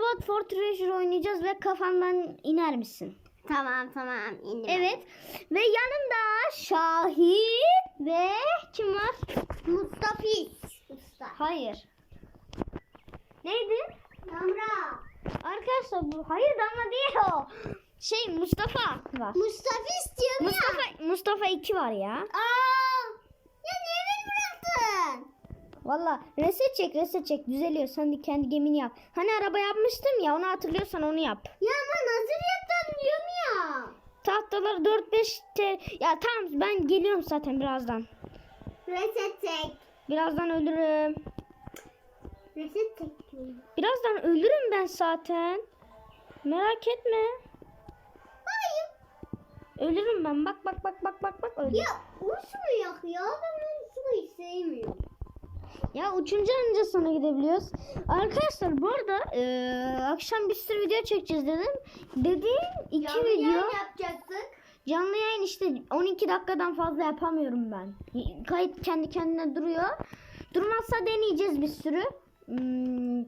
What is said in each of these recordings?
Bot for Treasure oynayacağız ve kafamdan iner misin? Tamam tamam indim. Evet. Ve yanımda Şahin ve kim var? Mustafiz. Usta. Hayır. Neydi? Damra. Arkadaşlar bu hayır Damla değil o. Şey Mustafa var. Mustafiz diyorum ya. Mustafa Mustafa 2 var ya. Aa. Ya niye beni bıraktın? Valla reset çek reset çek düzeliyor. Sen de kendi gemini yap. Hani araba yapmıştım ya onu hatırlıyorsan onu yap. Ya ama nasıl yaptın diyorum ya. Tahtaları 4-5 te... Ya tamam ben geliyorum zaten birazdan. Reset tek. Birazdan ölürüm. Reset diyorum. Birazdan ölürüm ben zaten. Merak etme. Hayır. Ölürüm ben. Bak bak bak bak bak bak öldüm. Ya uçmayak ya. Ben uçmayı sevmiyorum. Ya uçunca anca sana gidebiliyoruz. Arkadaşlar bu arada eee, akşam bir sürü video çekeceğiz dedim. Dediğim iki Canlı video. yayın yapacaktık. Canlı yayın işte 12 dakikadan fazla yapamıyorum ben. Kayıt kendi kendine duruyor. Durmazsa deneyeceğiz bir sürü. Hmm,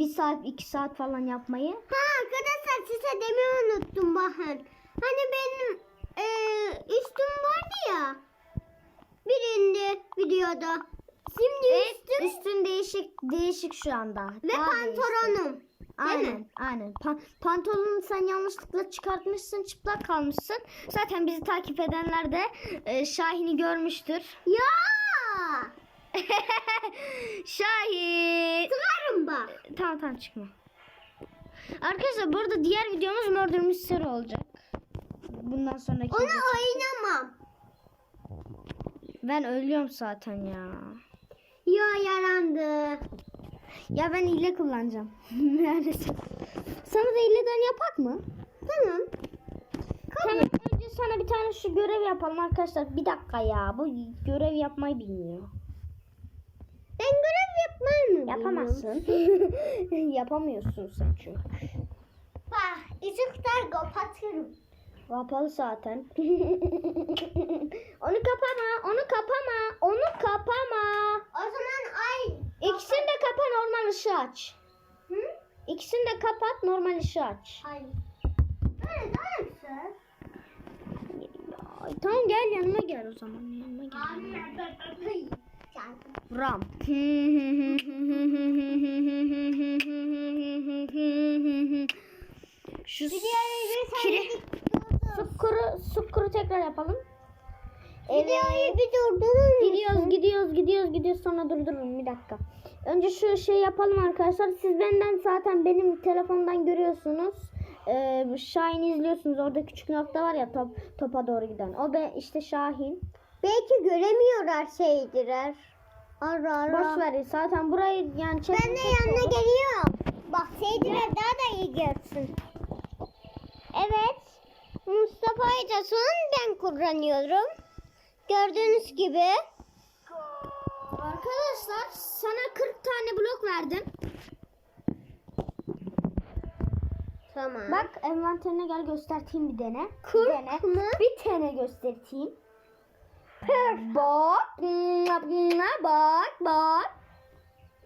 bir saat iki saat falan yapmayı. Ha arkadaşlar size demeyi unuttum bakın. Hani benim e, üstüm vardı ya. Birinde videoda. Şimdi üstüm Üstün değişik değişik şu anda. ve Daha değişti. pantolonum. Değil Aynen, aynen. Pa- pantolonunu sen yanlışlıkla çıkartmışsın, çıplak kalmışsın. Zaten bizi takip edenler de e, Şahin'i görmüştür. Ya! Şahin. Sıkarım bak. Tamam tamam çıkma. Arkadaşlar bu arada diğer videomuz Murder Mystery olacak. Bundan sonraki Onu oynamam. Ben ölüyorum zaten ya. Ya yarandı. Ya ben hile kullanacağım. Maalesef. Sana da hileden yapak mı? Tamam. Tamam. Önce sana bir tane şu görev yapalım arkadaşlar. Bir dakika ya. Bu görev yapmayı bilmiyor. Ben görev yapmayı mı Yapamazsın. Yapamıyorsun sen çünkü. Bak ışıklar kapatırım. Kapalı zaten. onu kapama, onu kapama, onu kapama. O zaman ay... İkisini de kapa normal ışığı aç. Hı? İkisini de kapat normal ışığı aç. Ay. Böyle daha güzel. Ay, tamam gel yanıma gel o zaman. Yanıma gel. Ram. Şu kiri, sukuru, sukuru tekrar yapalım. Videoyu bir durdurur? Gidiyoruz, gidiyoruz, gidiyoruz, gidiyoruz. Sonra durdururum bir dakika. Önce şu şey yapalım arkadaşlar. Siz benden zaten benim telefondan görüyorsunuz. Ee, Şahin izliyorsunuz. Orada küçük nokta var ya top, topa doğru giden. O be işte Şahin. Belki göremiyorlar şeydiler. Ara ara. Boş ver. Zaten burayı yani Ben çekmek de yanına geliyorum. Bak şeydiler daha da iyi görsün. Evet. Mustafa'yı da son ben kullanıyorum. Gördüğünüz gibi. Arkadaşlar sana 40 tane blok verdim. Tamam. Bak envanterine gel göstereyim bir dene. Bir Kırk dene. mı? Bir tane göstereyim. Bak. Bak bak.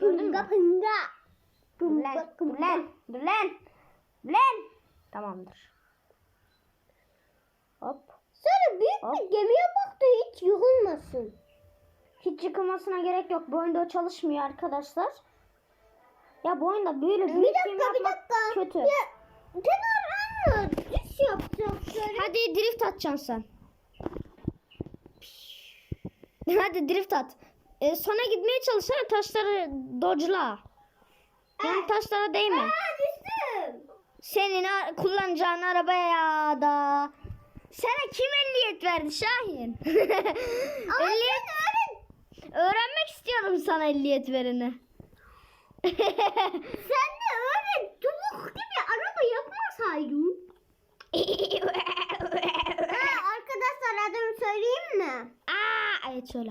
Gördün mü? Pınga pınga. Dur lan. Tamamdır. Hop. Sonra büyük Hop. bir gemiye baktı hiç yıkılmasın. Hiç yıkılmasına gerek yok. Bu oyunda o çalışmıyor arkadaşlar. Ya bu oyunda böyle Bir büyük dakika gemi bir dakika. kötü. Ya kenar anne düz yapacak şöyle. Hadi drift atacaksın sen. Hadi drift at. Ee, sana gitmeye çalışsana taşları dodge'la. Yani taşlara değme. Aa düştüm. Senin kullanacağın arabaya da. Sana kim ehliyet verdi Şahin? Ehliyet öğren. öğrenmek istiyorum sana ehliyet vereni. Sen de öyle çubuk gibi araba yapmasaydın. Ha, arkadaşlar adımı söyleyeyim mi? Aa, evet söyle.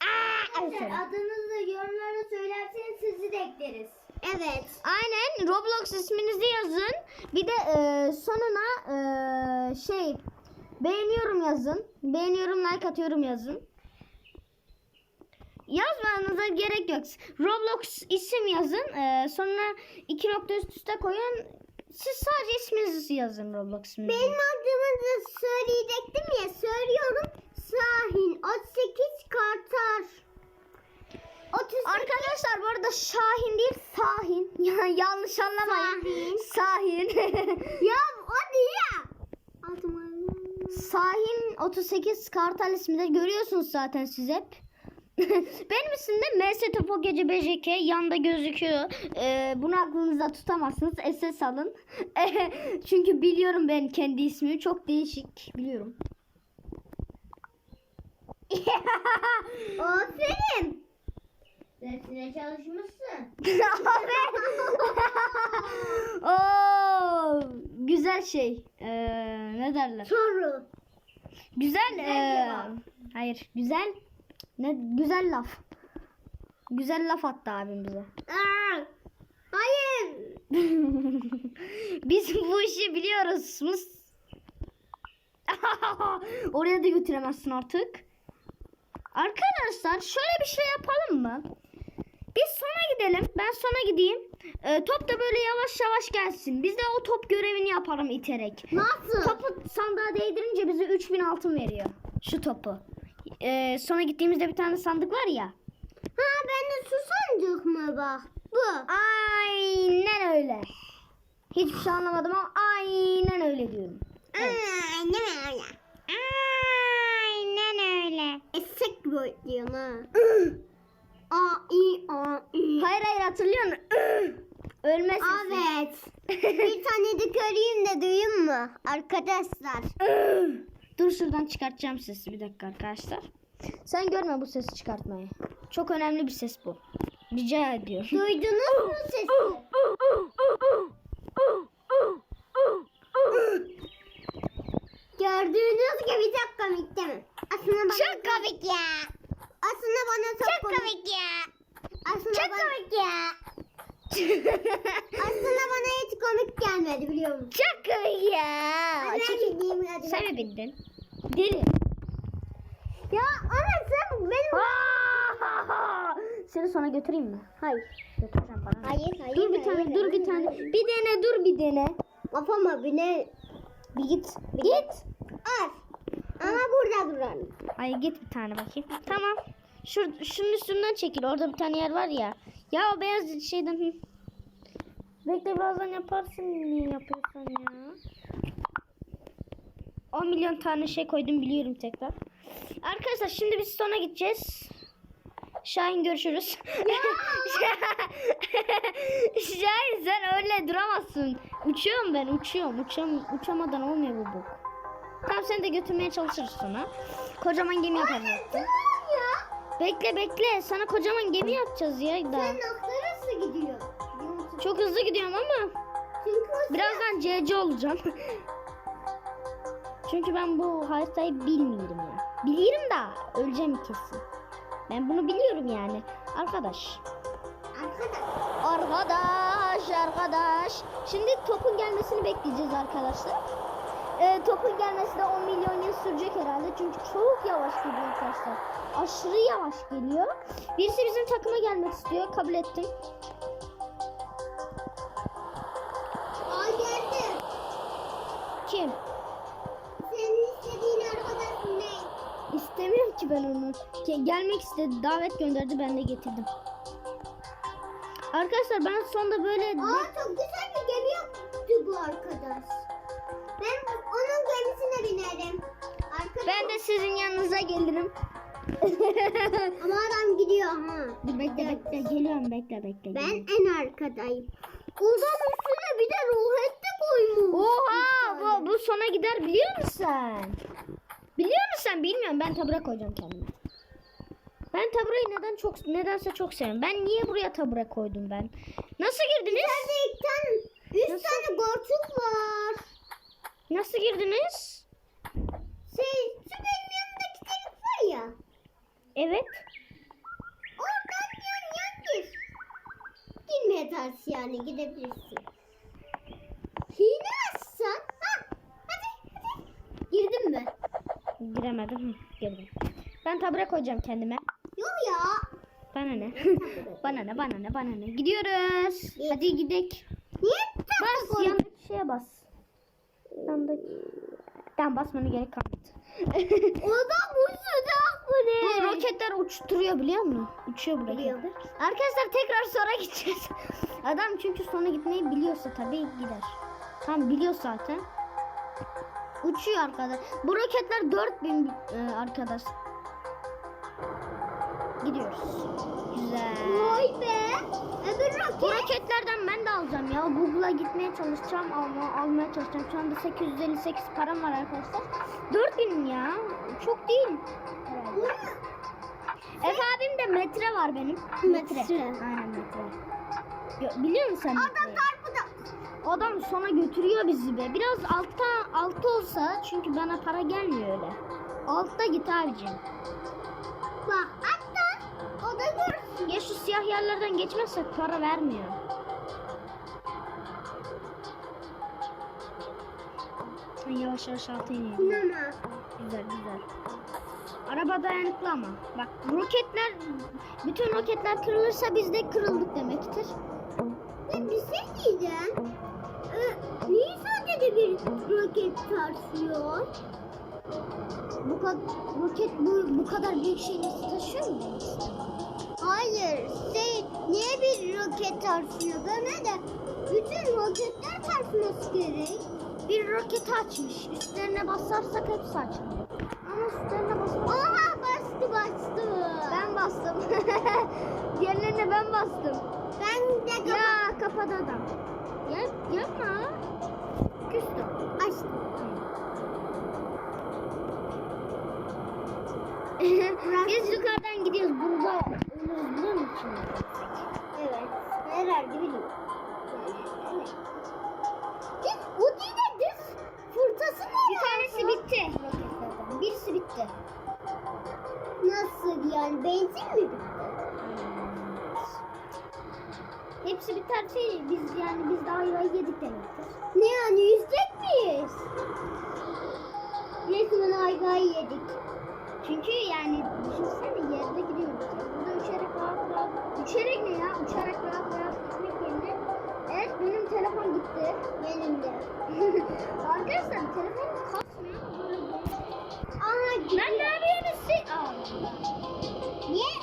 Aa, evet söyle. adınızı yorumlara söylerseniz sizi de ekleriz. Evet. Aynen Roblox isminizi yazın. Bir de e, sonuna e, şey beğeniyorum yazın. Beğeniyorum like atıyorum yazın. yazmanıza gerek yok. Roblox isim yazın. Ee, sonra iki nokta üst üste koyun. Siz sadece isminizi yazın Roblox isminizi. Benim adımı da söyleyecektim ya. Söylüyorum. Sahin 38 Kartar. 38 Arkadaşlar bu arada Şahin değil Sahin. Ya, yanlış anlamayın. Sahin. Ya hadi ya. Adım Sahin 38 Kartal isminde görüyorsunuz zaten siz hep. Benim isim de MS Topo Gece BJK yanda gözüküyor. Ee, bunu aklınızda tutamazsınız. SS alın. Çünkü biliyorum ben kendi ismimi. Çok değişik. Biliyorum. Aferin. Dersine çalışmışsın. Oo, güzel şey. Ee, ne derler? Soru. Güzel. ee, cevap. hayır. Güzel. Ne güzel laf. Güzel laf attı abim bize. Aa, hayır. Biz bu işi biliyoruz. Mus. Oraya da götüremezsin artık. Arkadaşlar şöyle bir şey yapalım mı? Biz sona gidelim. Ben sona gideyim. Ee, top da böyle yavaş yavaş gelsin. Biz de o top görevini yaparım iterek. Nasıl? Topu sandığa değdirince bize 3000 altın veriyor. Şu topu. Ee, sonra gittiğimizde bir tane sandık var ya. Ha ben de su sandık mı bak? Bu. Aynen öyle. Hiçbir şey anlamadım ama aynen öyle diyorum. Evet. Aa, ne öyle? Aynen öyle. Esek boyutluyor ha. A i a i. Hayır hayır hatırlıyor musun? Ölme sesi. Evet. Bir tane de köreyim de duyayım mı? Arkadaşlar. Dur şuradan çıkartacağım sesi bir dakika arkadaşlar. Sen görme bu sesi çıkartmayı. Çok önemli bir ses bu. Rica ediyorum. Duydunuz mu sesi? Gördüğünüz gibi çok komik değil mi? Aslında Çok komik ya. Aslında bana çok, Çok komik ya. Aslında Çok bana, komik ya. aslında bana hiç komik gelmedi biliyor musun? Çok komik ya. Ben gideyim hadi. Sen mi bindin? Deli. Ya ana sen benim... Seni sonra götüreyim mi? Hayır. Götüreceğim bana. Hayır hayır. Dur bir tane, hayır, dur bir hayır, tane. hayır. Bir dene, dur bir dene. Kafama bine... Bir git. Git. Al. Ama burada duralım. Ay git bir tane bakayım. Tamam. Şur, şunun üstünden çekil. Orada bir tane yer var ya. Ya o beyaz şeyden. Bekle birazdan yaparsın. Niye yapıyorsun ya? 10 milyon tane şey koydum biliyorum tekrar. Arkadaşlar şimdi biz sona gideceğiz. Şahin görüşürüz. Şahin sen öyle duramazsın. Uçuyorum ben uçuyorum. Uçam, uçamadan olmuyor bu bok. Tamam seni de götürmeye çalışırız sonra. Kocaman gemi yaparız. Bekle bekle sana kocaman gemi yapacağız ya daha. Sen nokta nasıl gidiyor? Çok hızlı gidiyorum ama Çünkü birazdan CC olacağım. Çünkü ben bu haritayı bilmiyorum ya. Biliyorum da öleceğim kesin. Ben bunu biliyorum yani. Arkadaş. Arkadaş. Arkadaş, arkadaş. Şimdi topun gelmesini bekleyeceğiz arkadaşlar. Ee, topun gelmesi de 10 milyon yıl sürecek herhalde. Çünkü çok yavaş geliyor arkadaşlar. Aşırı yavaş geliyor. Birisi bizim takıma gelmek istiyor. Kabul ettim. Aa geldi. Kim? Senin istediğin arkadaş ne? İstemiyorum ki ben onu. Ge- gelmek istedi. Davet gönderdi. Ben de getirdim. Arkadaşlar ben sonda böyle... Aa çok güzel bir gemi yaptı bu arkadaş. Sizin yanınıza gelirim. Ama adam gidiyor ha. Dur bekle bekle. Geliyorum bekle bekle. Ben geliyorum. en arkadayım. Oradan üstüne bir de roket de koymuş. Oha bu, bu sona gider biliyor musun? Biliyor musun sen? Bilmiyorum. Ben tabure koyacağım kendime. Ben tabureyi neden çok nedense çok seviyorum. Ben niye buraya tabure koydum ben? Nasıl girdiniz? İçeride iki tane, üç Nasıl? tane gorçuk var. Nasıl girdiniz? Şey, şu benim yanımdaki delik var ya. Evet. Oradan yan yan gir. Girmeye ters yani gidebilirsin. Hile açsan. Ha, hadi hadi. Girdin mi? Giremedim. Hı, girdim. Ben tabure koyacağım kendime. Yok ya. Bana ne? bana ne? Bana ne? Bana ne? Gidiyoruz. Hadi gidek. Niye Bas yandaki şeye bas. Yandaki. Tamam basmana gerek kalmadı. O da bu sıcak bu Bu ne? roketler uçturuyor biliyor musun? Uçuyor bu roketler. Arkadaşlar tekrar sonra gideceğiz. Adam çünkü sonra gitmeyi biliyorsa tabii gider. Tam biliyor zaten. Uçuyor arkadaş. Bu roketler 4000 e, arkadaş. Gidiyoruz. Güzel. Vay be. Öbür Bu roket. roketlerden ben de alacağım ya. Google'a gitmeye çalışacağım. Alma, almaya çalışacağım. Şu anda 858 param var arkadaşlar. 4000 ya. Çok değil. Efe abim de metre var benim. Metre. Aynen metre. Biliyor musun sen Adam darbuda. Adam sonra götürüyor bizi be. Biraz altta altı olsa çünkü bana para gelmiyor öyle. Altta git abicim. Bak hatta o da görsün. Ya şu siyah yerlerden geçmezsek para vermiyor. Yavaş yavaş alta iniyor. Sinema. Güzel güzel. Araba dayanıklı ama. Bak roketler, bütün roketler kırılırsa biz de kırıldık demektir. Ya bir şey diyeceğim. Ee, niye sadece bir roket sarsıyor? Bu kadar roket bu, bu kadar büyük nasıl taşıyor mu? Hayır. Şey, niye bir roket sarsıyor? Böyle de bütün roketler sarsması gerek. Bir roketi açmış. Üstlerine basarsak hepsi açılıyor. Ama üstlerine basarsak... Oha bastı bastı. Ben bastım. Diğerlerine ben bastım. Ben de kapat. Ya kapadı adam. Yap, yapma. Küstüm. Açtım. Biz yukarıdan gidiyoruz. Burada? Evet. Herhalde biliyorum. Biz o değil de fırtası mı Bir tanesi bitti. Birisi bitti. Nasıl yani? Benzin mi bitti? Hepsi biterse biz yani biz de ayvayı yedik demektir. Ne yani yüzecek miyiz? Resmen ayvayı yedik. Çünkü yani düşünsene yerde gidiyoruz. Uçarak ne ya? Uçarak rahat rahat gitmek yerine. Evet benim telefon gitti. Benim de. Arkadaşlar telefon kasmıyor Aha gidiyor. Lan ne siz? Aa. Niye?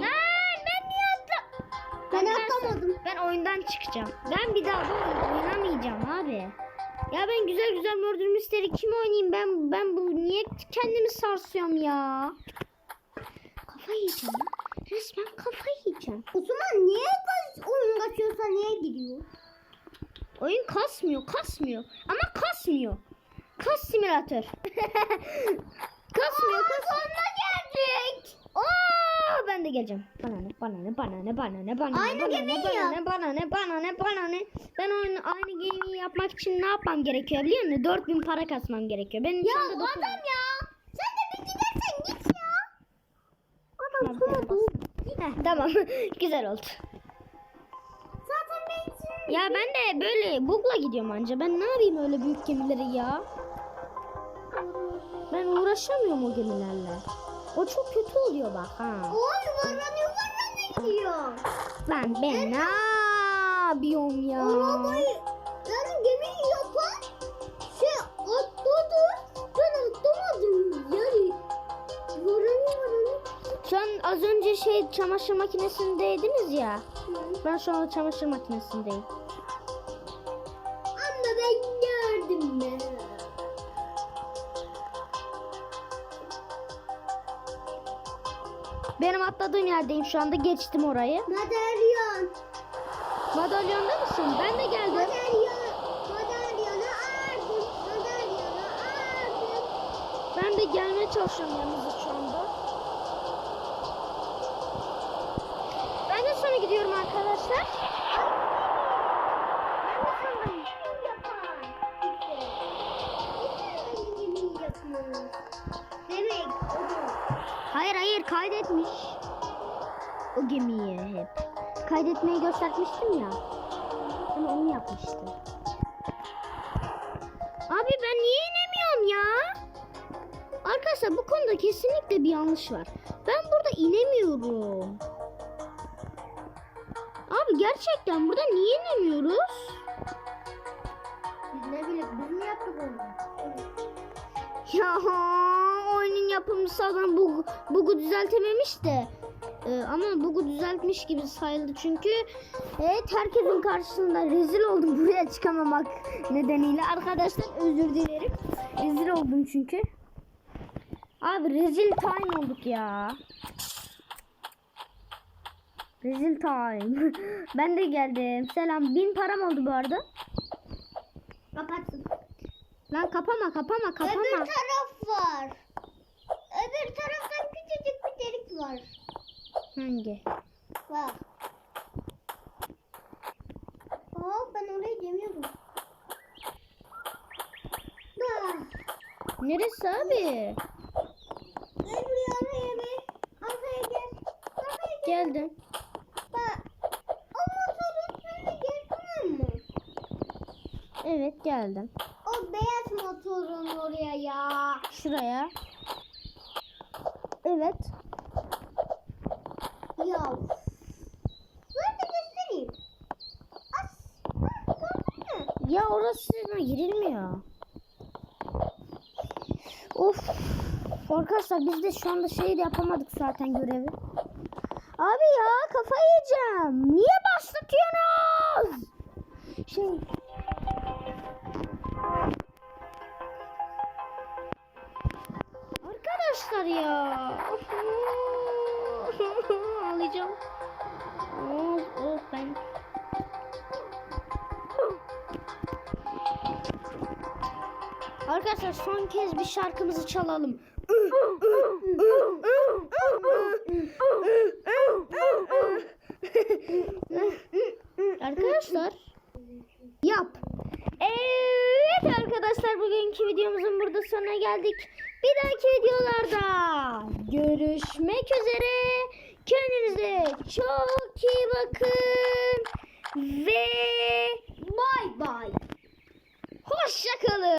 Lan ben niye attım? Ben atlamadım. Ben oyundan çıkacağım. Ben bir daha bu oynamayacağım abi. Ya ben güzel güzel Murder Mystery kim oynayayım ben ben bu niye kendimi sarsıyorum ya? Kafa yiyeceğim. Resmen kafa yiyeceğim. O zaman niye oyun kaçıyorsa niye gidiyor? Oyun kasmıyor, kasmıyor. Ama kasmıyor. Kas simülatör. kasmıyor, kas. Sonuna geldik. Oo, ben de geleceğim. Bana ne, bana ne, bana ne, bana ne, bana ne, Aynı bana ne, bana ne, bana ne, bana ne, bana ne. Ben oyunu aynı gemiyi yapmak için ne yapmam gerekiyor biliyor musun? 4000 para kasmam gerekiyor. Benim Ya adam ya. Sen de bir gidersen git ya. Tamam, tamam. Heh, tamam. Güzel oldu. Zaten benzin. Ya ben de böyle bugla gidiyorum anca. Ben ne yapayım öyle büyük gemileri ya? Ben uğraşamıyorum o gemilerle. O çok kötü oluyor bak ha. Oy yuvarlan yuvarlan gidiyor. Lan ben ne yapıyorum ya? Arabayı şey çamaşır makinesindeydiniz ya. Ben şu anda çamaşır makinesindeyim. Ama ben gördüm be. Benim atladığım yerdeyim şu anda geçtim orayı. Madalyon. Madalyonda mısın? Ben de geldim. Madalyon. Madalyonu aldım. Madalyonu aldım. Ben de gelmeye çalışıyorum yanınıza şu anda. Ben de sonra gidiyorum arkadaşlar. Hayır hayır kaydetmiş. O gemiyi hep. Kaydetmeyi göstermiştim ya. Ben onu yapmıştım. Abi ben niye inemiyorum ya? Arkadaşlar bu konuda kesinlikle bir yanlış var. Ben burada inemiyorum. Gerçekten burada niye inemiyoruz? Biz ne bileyim biz mi yaptık onu? Ya oyunun yapımcısı adam bu bugu düzeltememiş de. Ee, ama bugu düzeltmiş gibi sayıldı çünkü. Evet herkesin karşısında rezil oldum. Buraya çıkamamak nedeniyle. Arkadaşlar özür dilerim. Rezil oldum çünkü. Abi rezil time olduk ya rezil time ben de geldim selam bin param oldu bu arada Kapatsın. lan kapama kapama kapama Öbür taraf var. Öbür taraftan küçücük bir delik var. hangi Bak. Aa ben oraya demiyordum. Bak. neresi abi Gel buraya arkaya bir. Arkaya gel. Arkaya gel. geldim Bak. O motorun üstüne gel tamam mı? Evet geldim. O beyaz motorun oraya ya. Şuraya. Evet. Ya. Nerede göstereyim? As. Ya orası girilmiyor. Of. Arkadaşlar biz de şu anda şey de yapamadık zaten görevi. Abi ya kafayı yiyeceğim. Niye başlatıyorsunuz? Şey ya. Ağlayacağım. Of of ben. Arkadaşlar son kez bir şarkımızı çalalım. Arkadaşlar yap. Evet arkadaşlar bugünkü videomuzun burada sonuna geldik. Bir dahaki videolarda görüşmek üzere. Kendinize çok iyi bakın. Ve bay bay. Hoşçakalın.